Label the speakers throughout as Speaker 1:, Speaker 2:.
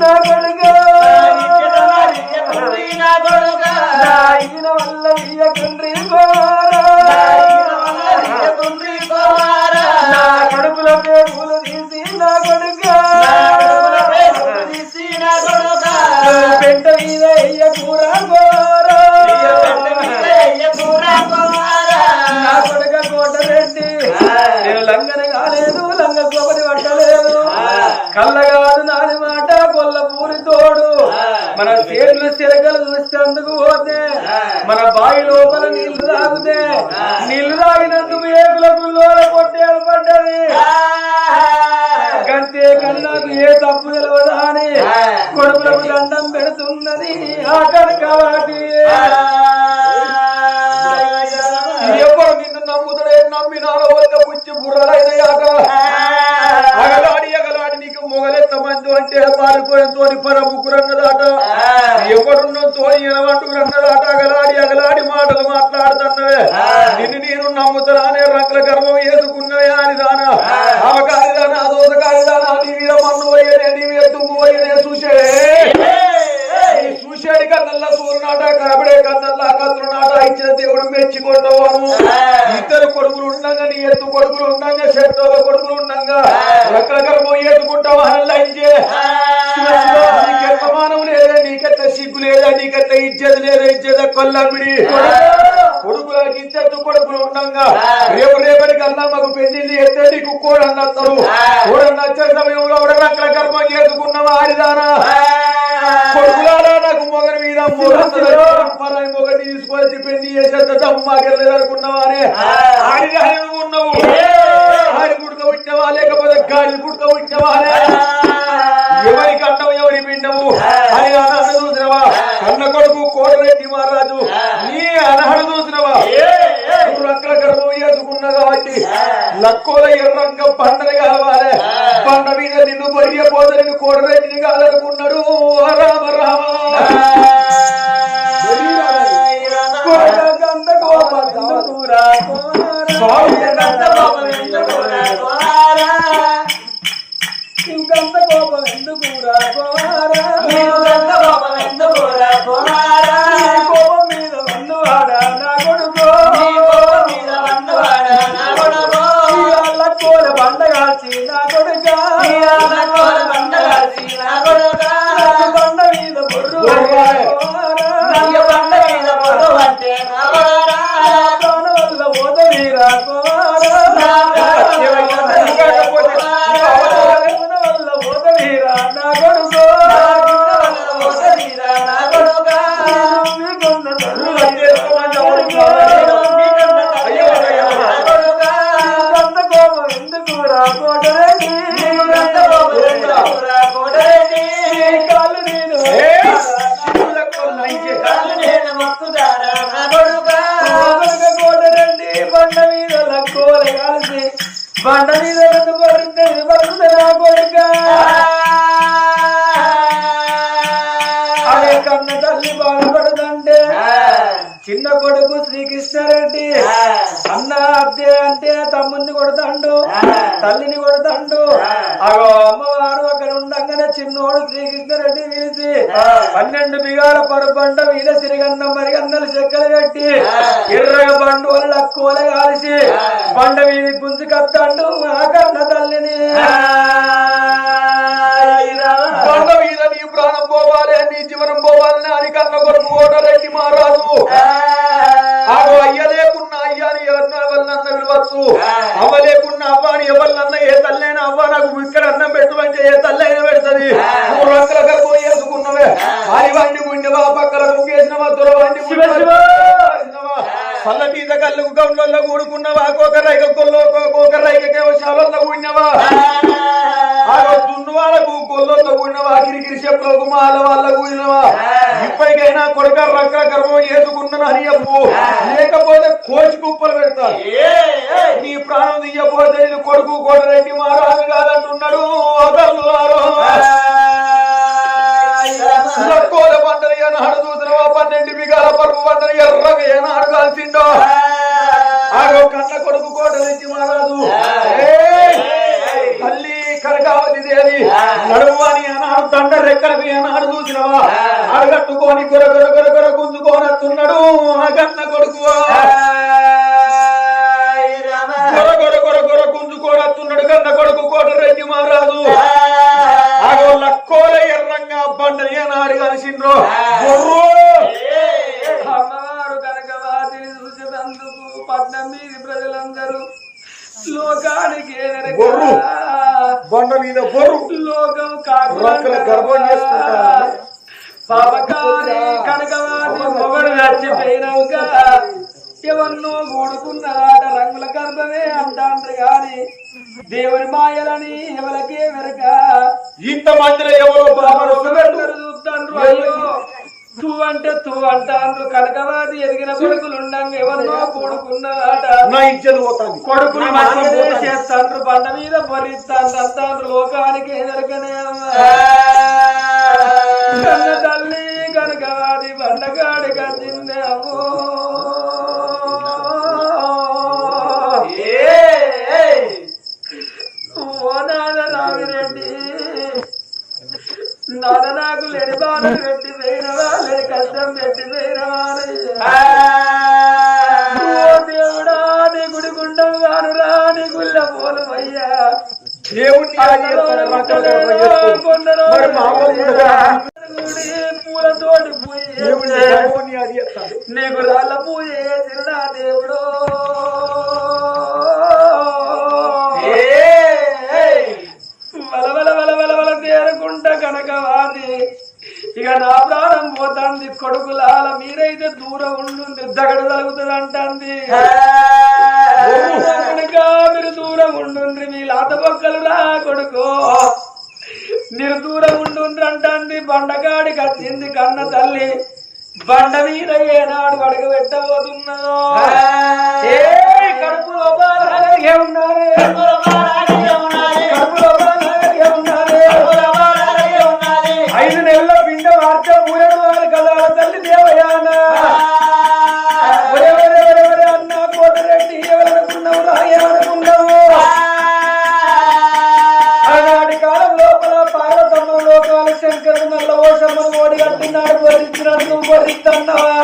Speaker 1: నా
Speaker 2: ఇచ్చటవారిచ్చకుండ్రి నా కొడుకు
Speaker 1: నా ఈయన వల్ల ఇయ్యకుండ్రి గోరా. నీళ్ళు తాగినందుకు ఏకుల గుల్లోల పొట్టేలు పడ్డది కంటే కన్నాకు ఏ తప్పు తెలియదా అని కొడుకులకు దండం పెడుతున్నది ఆ. కనకవాటి ఎవరు నిన్ను నమ్ముతాడే నమ్మినారో వల్ల పుచ్చి బుర్రలైనయాక అగలాడి అగలాడి నీకు మొగలెత్త మందు అంటే పారిపోయిన తోని పరముకురన్నదాట ఎవడున్న తోని ఎనవంటుకురన్నదాట అగలాడి అగలాడి మాటలు మాట్లాడుతున్నవే. నిన్ను నేను నమ్ముతరానే రకల గర్వం వేసుకున్నవే అని దానా. అవకాశం దానా అదోసకారి దానా నీ మీద మన్ను పోయేనే నీ మీద తుమ్ము పోయేనే చూసే ఈ చూశాడు కన్నల్లా సూర్యునాట కాబడే కన్నల్లా కత్రునాట ఇచ్చిన దేవుడు మెచ్చుకుంటావాను ఇద్దరు కొడుకులు ఉండగా నీ ఎత్తు కొడుకులు ఉండగా శత్రువుల కొడుకులు ఉండగా. రకరకాల పోయి ఎత్తుకుంటావా ఇచ్చే నీకెంత మానం లేదా నీకెంత సిగ్గు లేదా నీకెంత ఇచ్చేది లేదా ఇచ్చేది కొల్లమిడి కొడుకులకి ఇచ్చేది కొడుకులు ఉండగా. రేపు రేపటి కల్లా మాకు పెళ్ళి ఎత్తే నీకు కోడన్న వస్తారు కోడన్న వచ్చే సమయంలో కూడా రకల గర్భం చేసుకున్నావా ఆడిదానా కొడుకులారా నాకు మొగని మీద పరాయి మొగని తీసుకొచ్చి పెళ్ళి అని ఆడిది అని నువ్వు ఉన్నావు. ఆడి పుడక ఉట్టినవా లేకపోతే గాడి పుడక ఉట్టినవా అని ఎవరి కన్నవు ఎవరి పిండవు అని అనహడు చూసినవా? కన్న కొడుకు కోటరెడ్డి మహారాజు నీ అనహడు చూసినవా? చేసుకున్న కాబట్టి లక్కోల ఎర్రంగ పండగ కావాలి. పండ మీద నిన్ను పొరిగే పోతే నిన్ను కోటరెడ్డిని కాదనుకున్నాడు రామ రామ. చెక్కలు కట్టి ఎర్రగ బండు వల్ల అక్కువల కాల్చి బండ మీద గుంజుకత్తాండు ఆ కన్న తల్లిని. బండ మీద నీ ప్రాణం పోవాలి నీ జీవనం పోవాలని అని కన్న కొడుకు ఓటరెడ్డి మహారాజు? విలువచ్చు అవ్వ లేకున్నా అవ్వ అని ఎవరినన్న ఏ తల్లైనా అవ్వ నాకు ఇక్కడ అన్నం పెట్టమంటే ఏ తల్లైనా పెడుతుంది. మూడు రంగుల గర్భం వేసుకున్నవే ఆరి వండి ముండివా పక్కల ముగ్గేసినవా దొర వండి పల్ల మీద కళ్ళు గౌన్లలో కూడుకున్నవా కోకరైక కొల్లో కోకరైక శాలలో కూడినవా? ఆగో దున్ను వాళ్ళకు కొల్లో కూడిన కూలినవా? కిరికిరి చెప్పులకు మాల వాళ్ళ ఇప్పటికైనా కొడుక రక్క గర్భం ఏదుకున్నాను అని చెప్పు. లేకపోతే కోచి కుప్పలు పెడతారు నీ ప్రాణం తీయపోతే కొడుకు కోటరెడ్డి మహారాజు కాదంటున్నాడు అదల్లారో లక్కోల పంటని ఏనాడు చూసినవా? పన్నెండు బిగాల పరుపు పంటని ఎర్రగా ఏనాడు కాల్చిండో ఆగో కన్న కొడుకు కోటరెడ్డి మహారాజు ఏయ్! తల్లి కనకావతి దేవి నడువాని అన్నాడు దండ రెక్కలకు ఏనాడు చూసినవా అడగట్టుకొని గొర గొర గొర గొర గుంజుకోనట్టున్నాడు ఆ. కన్న కొడుకు గొర గొర గొర గొర గుంజుకోనట్టున్నాడు కన్న కొడుకు కోటరెడ్డి మహారాజు. ఆగో లక్కోల ఎర్రంగా బండని ఏనాడు కలిసిండ్రో.
Speaker 2: చూసినందుకు పట్నం మీది ప్రజలందరూ లోకానికి.
Speaker 1: బండ మీద బొర్రు
Speaker 2: లోకం
Speaker 1: రొక్కల గర్భం చేసుకుంటారా?
Speaker 2: పాపకారి కనకవాతి మొగడు చచ్చిపోయినాక ఎవరినో కూడుకున్నదాట రంగుల గర్భమే అంటాండ్రు గాని దేవుని మాయలని ఎవరికే వెరక.
Speaker 1: ఇంత మందిలో ఎవరో
Speaker 2: చూస్తాండ్రు అయ్యో. తూ అంటే తూ అంటాండ్రు కనకవాతి ఎదిగిన కొడుకులు ఉండంగా ఎవరినో కూడుకున్నదాట కొడుకులు మంచిదే చేస్తాండ్రు బండ మీద బొరిస్తాండ్రు అంటాండ్రు లోకానికి ఎదరకనే తల్లి కనకవాది బండగాడి కట్టిందే అమ్మో.
Speaker 1: మరి మామూలు
Speaker 2: బండగాడికి వచ్చింది కన్న తల్లి. బండ మీద ఏనాడు అడుగు పెట్టబోతున్నదో ఏయ్, కడుపు లోపల కట్టినాడు వరించినట్టు వరిస్తున్నావా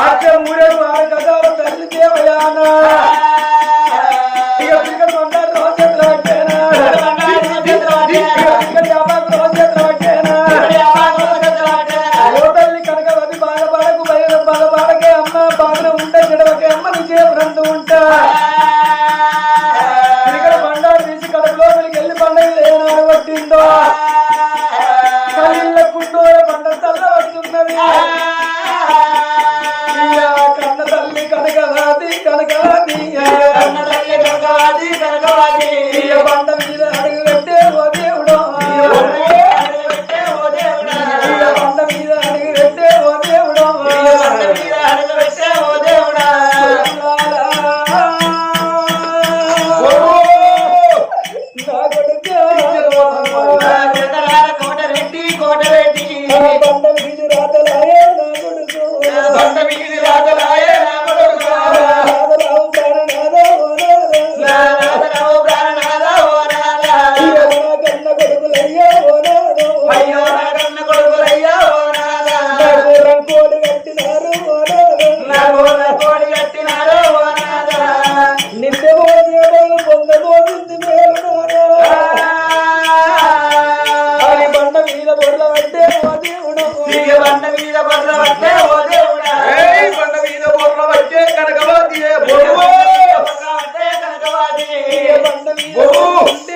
Speaker 2: ఆచ ఊరేడు వారి కదాల తల్లి దేవయాన? ఓ!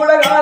Speaker 2: రైక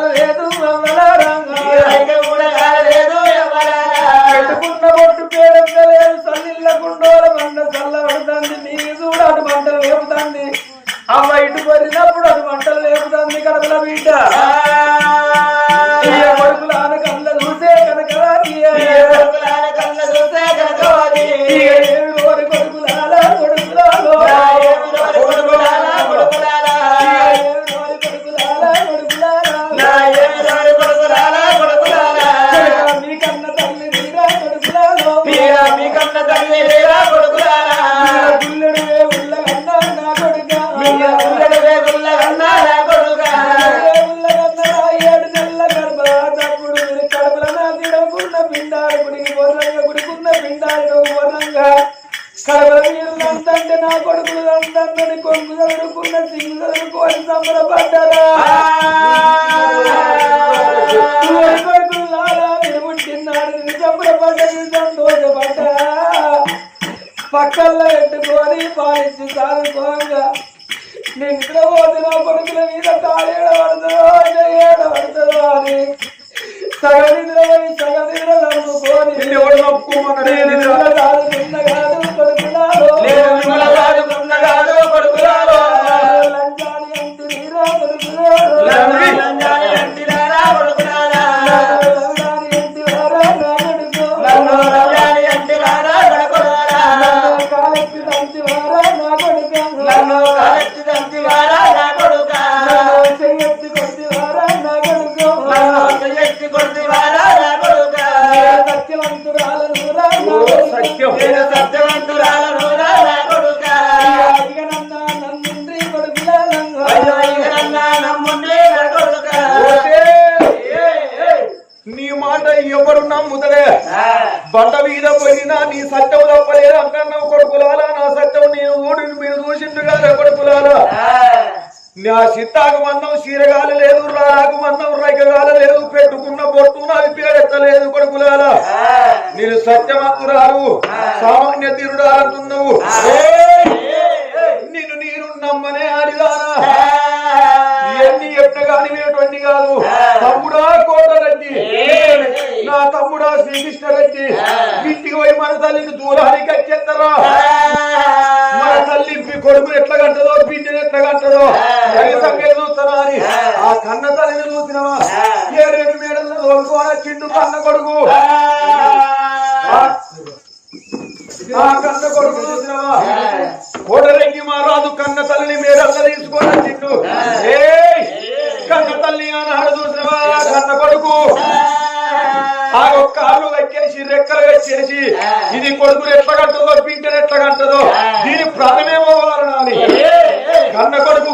Speaker 3: నా
Speaker 1: సిత్తాకు మందం చీరగాలి లేదు రాకు మందం రైకగాల లేదు పెట్టుకున్న బొట్టు నాది పేరెత్తలేదు కొడుకులాలా నేను సత్యవంతురాలు సామాన్య తీరుడు అంటున్నావు నిన్ను నేను నమ్మనే ఆడిదానా. ఇవన్నీ ఎట్టగాని వినటువంటి కాదు తమ్ముడా కోటరెడ్డి నా తమ్ముడా శ్రీకృష్ణ రెడ్డి ఇంటికి పోయి మన తల్లిని దూరానికి వచ్చేస్తారా కొడుకుని ఎట్లా కంటదో బిడ్డని ఎట్లా కంటదో చూస్తారా అని ఆ. కన్న తల్లిని చూసినవా? ఏడేడు మేడల్లో తోలుకోన చిండు కన్న కొడుకు? ఆ. కన్న కొడుకు చూసినవా? కోటరెడ్డి మా రాజు కన్న తల్లిని మేడల్లో తీసుకొని చిండు కన్న తల్లి ఆనాడు చూసినవా? కన్న కొడుకు? ఆ ఒక్క రెక్కలు కట్టేసి ఇది కొడుకులు ఎట్లా కట్టదో బిడ్డను ఎట్లా కట్టదో దీని ప్రాణమేమో వారణాలి కన్న కొడుకు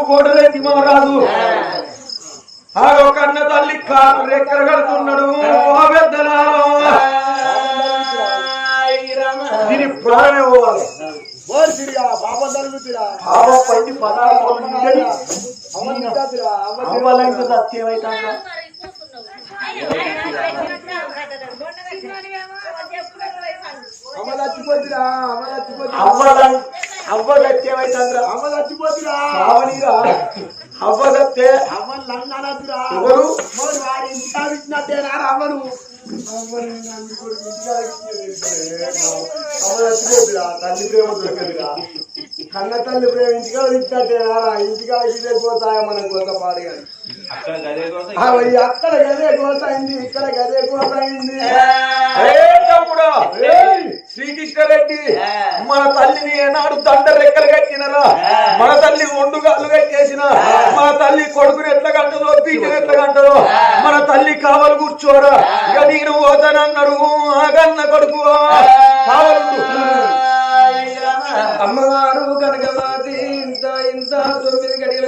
Speaker 1: ఆ. ఒక అన్న తల్లి కారు రెక్కలు కడుతున్నాడు. దీని ప్రాణమే పోవాలి. పాప పైకి పదార్థం ఉండని అవ్వలంక సత్యమైతుందా అవ్వలం అవ్వ సత్యమైతుందా సావనీరా అవ్వ సత్తే తల్లి ప్రేమ దొరకదురా
Speaker 4: కన్న తల్లి ప్రేమించుగా ఇచ్చే ఇంటిగా ఇదే పోతాయ మన కోత పాడు కానీ అక్కడ గదే కోస అయింది ఇక్కడ గదే కోస అయింది.
Speaker 1: ఏయ్ తమ్ముడా? శ్రీకృష్ణరెడ్డి మన తల్లిని ఏనాడు దండ రెక్కలు కట్టినరా? మన తల్లి ఒండుగాలు కట్టేసిన? మన తల్లి కొడుకుని ఎట్లా కంటదో పీకని ఎట్లా కంటదో? మన తల్లి కావలు కూర్చోరా ఇక నేను పోతానన్నాడు ఆగన్న కొడుకు. కావలు
Speaker 2: అమ్మవారు ఇంత ఇంత తొమ్మిది గడియల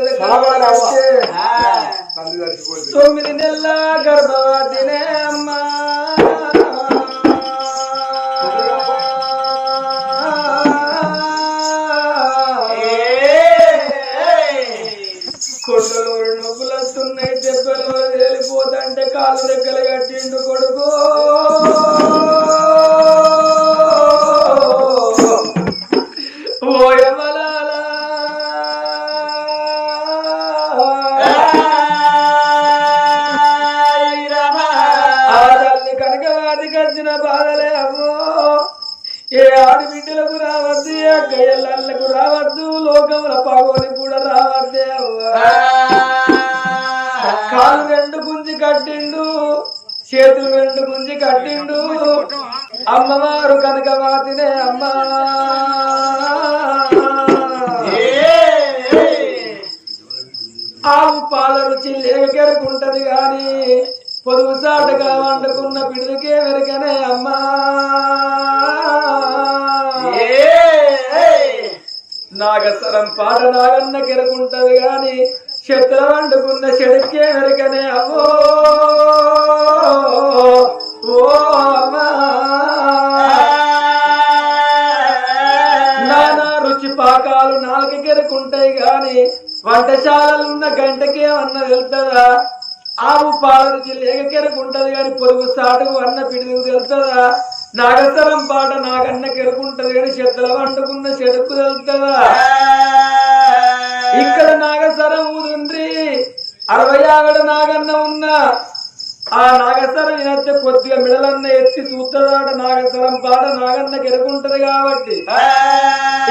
Speaker 4: కళ్ళు చచ్చిపోతుంది
Speaker 2: తొమ్మిది నెలల గర్భవతినే అమ్మా. అమ్మవారు కనకవాతినే అమ్మా. ఆవు పాల రుచి లేకెరుకుంటది గాని పొదుగు సాటుగా వండుకున్న పిడుకే వెరకనే అమ్మా. నాగసరం పాట నాగన్న కెరుకుంటది గాని చెత్తల వండుకున్న చెడుకే వెరకనే అమ్మో. ఓ. వంటశాలలున్న గంటకే అన్న వెళ్తారా ఆవు పాల రుచి లేక ఉంటది కానీ పొరుగు సాటుకు అన్న పిడుగు తెలుతుందా నాగసరం పాట నాకన్న కెరుకుంటది కానీ చెత్తల వండుకున్న చెడుకు తెలుతుందా ఇక్కడ నాగసరం ఊరుండ్రి అరవై ఆవిడ నాగన్న ఉన్నా. ఆ నాగసరం వినస్తే కొద్దిగా మిడలన్న ఎత్తి చూస్తాడాట నాగసరం పాట నాగన్న కెరుకుంటది కాబట్టి.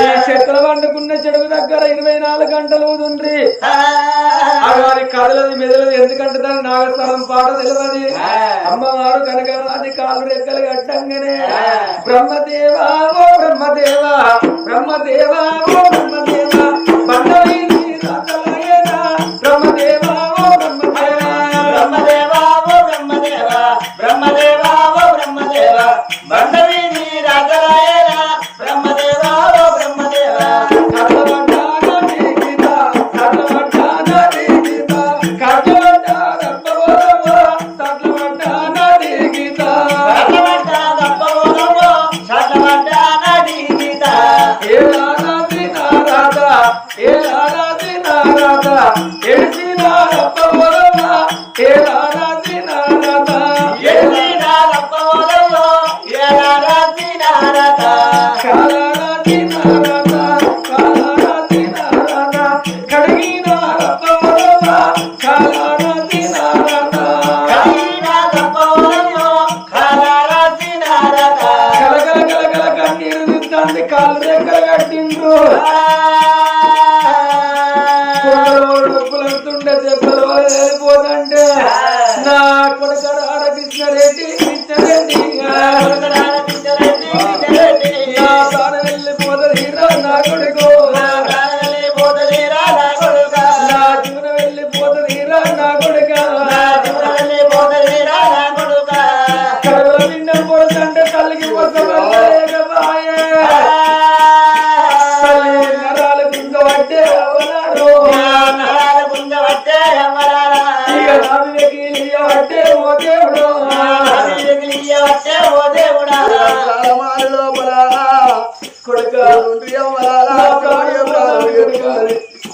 Speaker 2: ఈ చెత్తల వండుకున్న చెడుగు దగ్గర ఇరవై నాలుగు గంటలు ఊదుండ్రి. అది కదలది మెదలది ఎందుకంటే దాని నాగస్వరం పాట తెలియదు అమ్మవారు కనుక అది కాలు రెక్కలు కట్టంగానే. బ్రహ్మదేవా ఓ బ్రహ్మదేవా బ్రహ్మదేవా ఓ బ్రహ్మదేవా. కాళ్ళు దగ్గర కట్టిండ్రు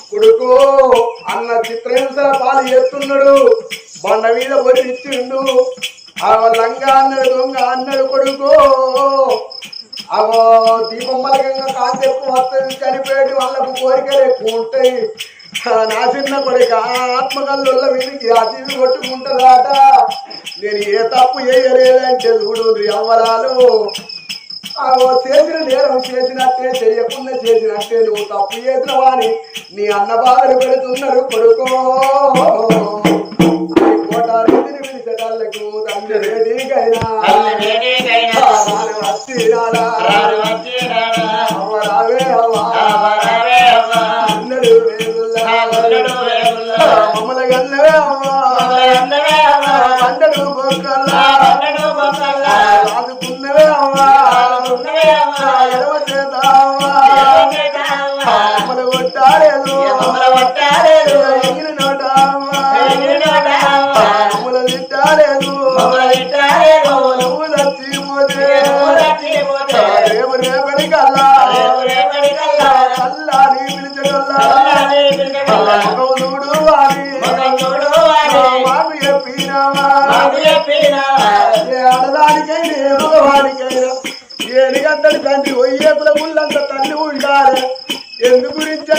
Speaker 2: కొడుకు
Speaker 4: అన్న చిత్రహింసల పాలు చేస్తున్నాడు. బండ మీద పొడి ఇచ్చిండు ఆ లంగా అన్నాడు దొంగ అన్నాడు కొడుకు. అవో దీపమ్మలకంగా కాంతి ఎక్కువ వస్తుంది చనిపోయాడు వాళ్ళకు కోరికలు ఎక్కువ ఉంటాయి నా చిన్న కొడుక ఆత్మకల్లుల వీరికి అతిథి కొట్టుకుంటుందాట. నేను ఏ తప్పు చేయలేదంటే చూడు అవ్వరాలు చేసిన నేరం చేసినట్టే చేయకుండా చేసినట్టే నువ్వు తప్పు చేసిన వాని నీ అన్న బాధలు పెడుతున్నారు కొడుకో. కోటారెడ్డిని తండ్రి రేడికైనా రావే.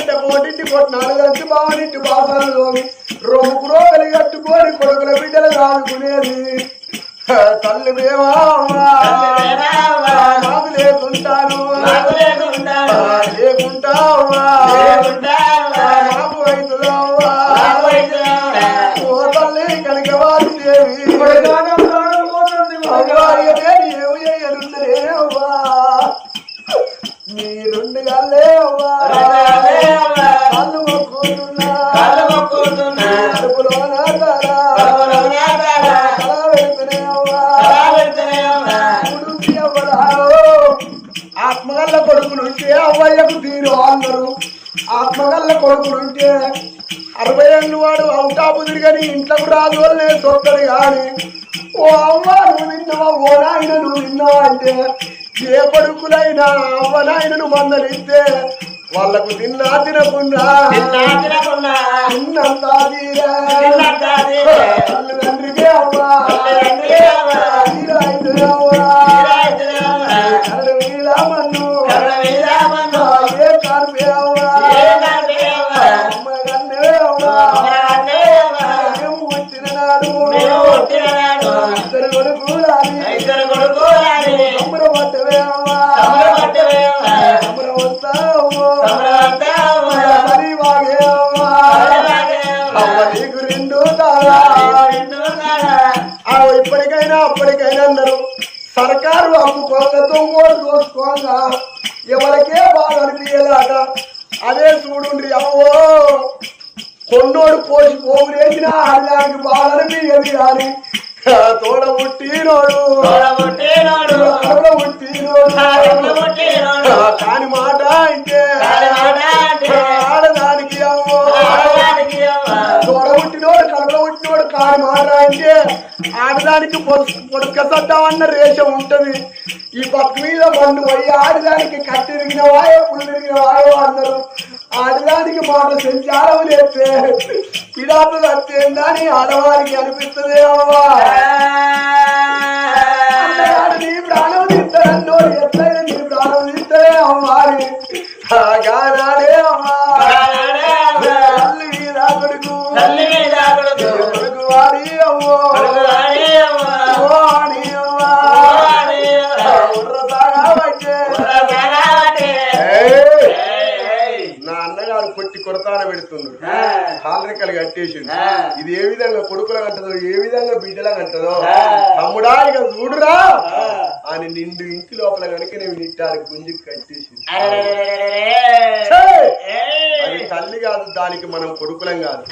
Speaker 4: అంటే కోటింటి కొట్టినాడు గంటి బావనింటి బాసలు రొమ్ముకు రోగలి కట్టుకొని కొడుకుల బిడ్డలు రాదుకునేది తల్లి నాకు లేకుంటాను లేకుంటావా నాకు అవుతుందావా ఓ తల్లి దేవి గల్లే
Speaker 3: రాలేవా
Speaker 4: కళ్ళు మొక్కుతున్నా
Speaker 3: కాళ్ళు మొక్కుతున్నా
Speaker 4: తల
Speaker 3: కడుపులోన తల
Speaker 4: తల పెడుతూనే అవ్వా.
Speaker 3: అలా?
Speaker 4: ఆత్మగల్ల కొడుకులుంటే అవ్వయ్యకు తీరు అందరు. ఆత్మగల్ల కొడుకులుంటే అరవై ఏళ్ళు వాడు అవుటాపు తిరిగని ఇంట్లోకి రాదు వాళ్ళే సొత్తడు కానీ ఓ అవ్వ నువ్వు విన్నావా? ఓ నాయన నువ్వు విన్నావా? అంటే ఏ కొడుకులైనా అవ్వ నాయనను మందలిస్తే వాళ్ళకు తిన్నా తినకుండా తిన్నంత తీరా. తల్లిదండ్రికే అవ్వా.
Speaker 3: తల్లిదండ్రికే అవ్వా.
Speaker 4: తీరా అయితే అవ్వా. ఇప్పటికైనా అప్పటికైనా అన్నారు సర్కారు అమ్ముకోగా మూడు దోసుకోగా ఎవరికే బాగా అనిపించలేట అదే చూడుండ్రి అవ్వో కొండోడు పోసి పోగులేసిన ఆడదానికి బాగా అనిపించదు కానీ తోడ పుట్టినోడు కడుపులో పుట్టినోడు కాని మాట అంటే ఆడదానికి అవ్వో. తోడ పుట్టినోడు కడుపులో పుట్టినోడు కాని మాట అంటే ఆడదానికి పొడుక సద్దామన్న రేషం ఉంటది. ఈ పక్క మీద మన్ను పోయి ఆడదానికి కట్టిరిగిన వాయో పుల్లిరిగిన వాయో అన్నారు அதுதானிக்கு மாற்ற செஞ்ச அளவுலே பிடாட்டு தத்தேன் தானே அளவாருக்கு அனுப்பித்ததே அவா. కొడతాన పెడుతున్నాడు కాలరికలు కట్టేసిండు. ఇది ఏ విధంగా కొడుకుల కంటదో ఏ విధంగా బిడ్డల కంటదో. తమ్ముడా ఇక చూడురా. అని నిండు ఇంటి లోపల కనుక నేను నిట్టారు గుంజుకు కట్టేసింది! అది తల్లి కాదు దానికి మనం కొడుకులం కాదు.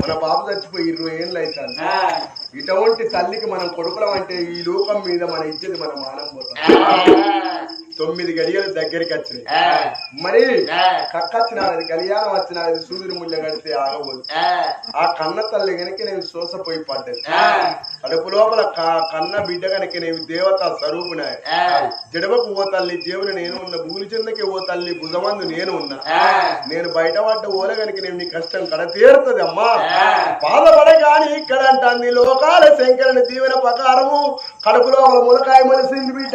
Speaker 4: మన బాబు చచ్చిపోయి ఇరవై ఏళ్ళు అవుతాను ఇటువంటి తల్లికి మనం కొడుకులం అంటే ఈ లోకం మీద మన ఇచ్చేది మన మానం పోతాం తొమ్మిది గడియలు దగ్గరికి వచ్చినాయి. మరి కక్కచ్చినాడు కళ్యాణం వచ్చినాడు సూర్యుని ముళ్ళ కడితే ఆగబోదు ఆ కన్న తల్లి గనుక నేను సోసపోయి పడ్డది. కడుపు లోపల కన్న బిడ్డ గనుక నేను దేవత స్వరూపునాయి జడవకు ఓ తల్లి దేవుని నేను ఉన్న భూమి చెందకి ఓ తల్లి భుజమందు నేను ఉన్నా. నేను బయటపడ్డ ఓల గనుక నేను నీ కష్టం కడ తీరుతుంది అమ్మా బాధపడే గాని ఇక్కడ అంటాంది లోకాల శంకరుని దీవెన ప్రకారము కడుపు లోపల ములకాయ మనిసింది బిడ్డ.